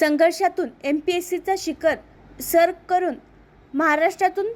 संघर्षातून M P S सीचा शिखर सर करून महाराष्ट्रातून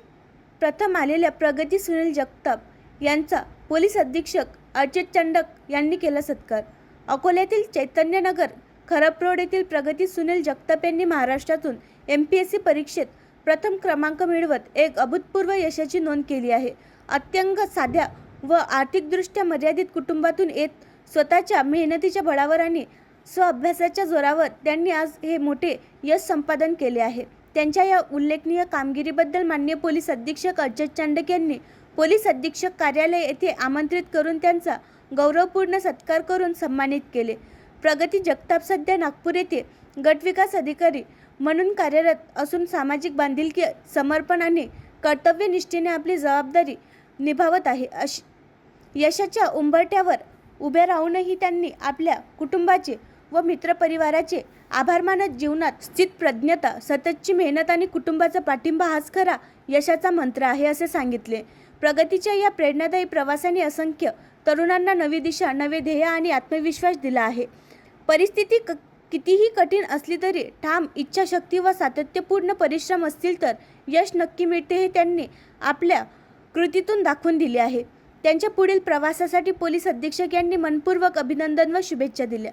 प्रथम आलेल्या प्रगती सुनील जगताप यांचा पोलीस अधीक्षक अजित चंडक यांनी केला सत्कार. अकोल्यातील चैतन्यनगर खरप रोड येथील प्रगती सुनील जगताप यांनी महाराष्ट्रातून एम पी एस सी परीक्षेत प्रथम क्रमांक मिळवत एक अभूतपूर्व यशाची नोंद केली आहे. अत्यंग साध्या व आर्थिकदृष्ट्या मर्यादित कुटुंबातून येत स्वतःच्या मेहनतीच्या बळावर आणि स्वअभ्यासाच्या जोरावर त्यांनी आज हे मोठे यश संपादन केले आहे. त्यांच्या या उल्लेखनीय कामगिरीबद्दल माननीय पोलीस अधीक्षक अजय चांडक यांनी पोलीस अधीक्षक कार्यालय येथे आमंत्रित करून त्यांचा गौरवपूर्ण सत्कार करून सन्मानित केले. प्रगती जगताप सध्या नागपूर येथे गटविकास अधिकारी म्हणून कार्यरत असून सामाजिक बांधिलकी समर्पण आणि कर्तव्यनिष्ठेने आपली जबाबदारी निभावत आहे. अशी यशाच्या उंबरट्यावर उभे राहूनही त्यांनी आपल्या कुटुंबाचे व मित्रपरिवाराचे आभार मानत जीवनात स्थित प्रज्ञता सततची मेहनत आणि कुटुंबाचा पाठिंबा हाच खरा यशाचा मंत्र आहे असे सांगितले. प्रगतीच्या या प्रेरणादायी प्रवासाने असंख्य तरुणांना नवी दिशा नवे ध्येय आणि आत्मविश्वास दिला आहे. परिस्थिती क कितीही कठीण असली तरी ठाम इच्छाशक्ती व सातत्यपूर्ण परिश्रम असतील तर यश नक्की मिळते हे त्यांनी आपल्या कृतीतून दाखवून दिले आहे. त्यांच्या पुढील प्रवासासाठी पोलीस अधीक्षक यांनी मनपूर्वक अभिनंदन व शुभेच्छा दिल्या.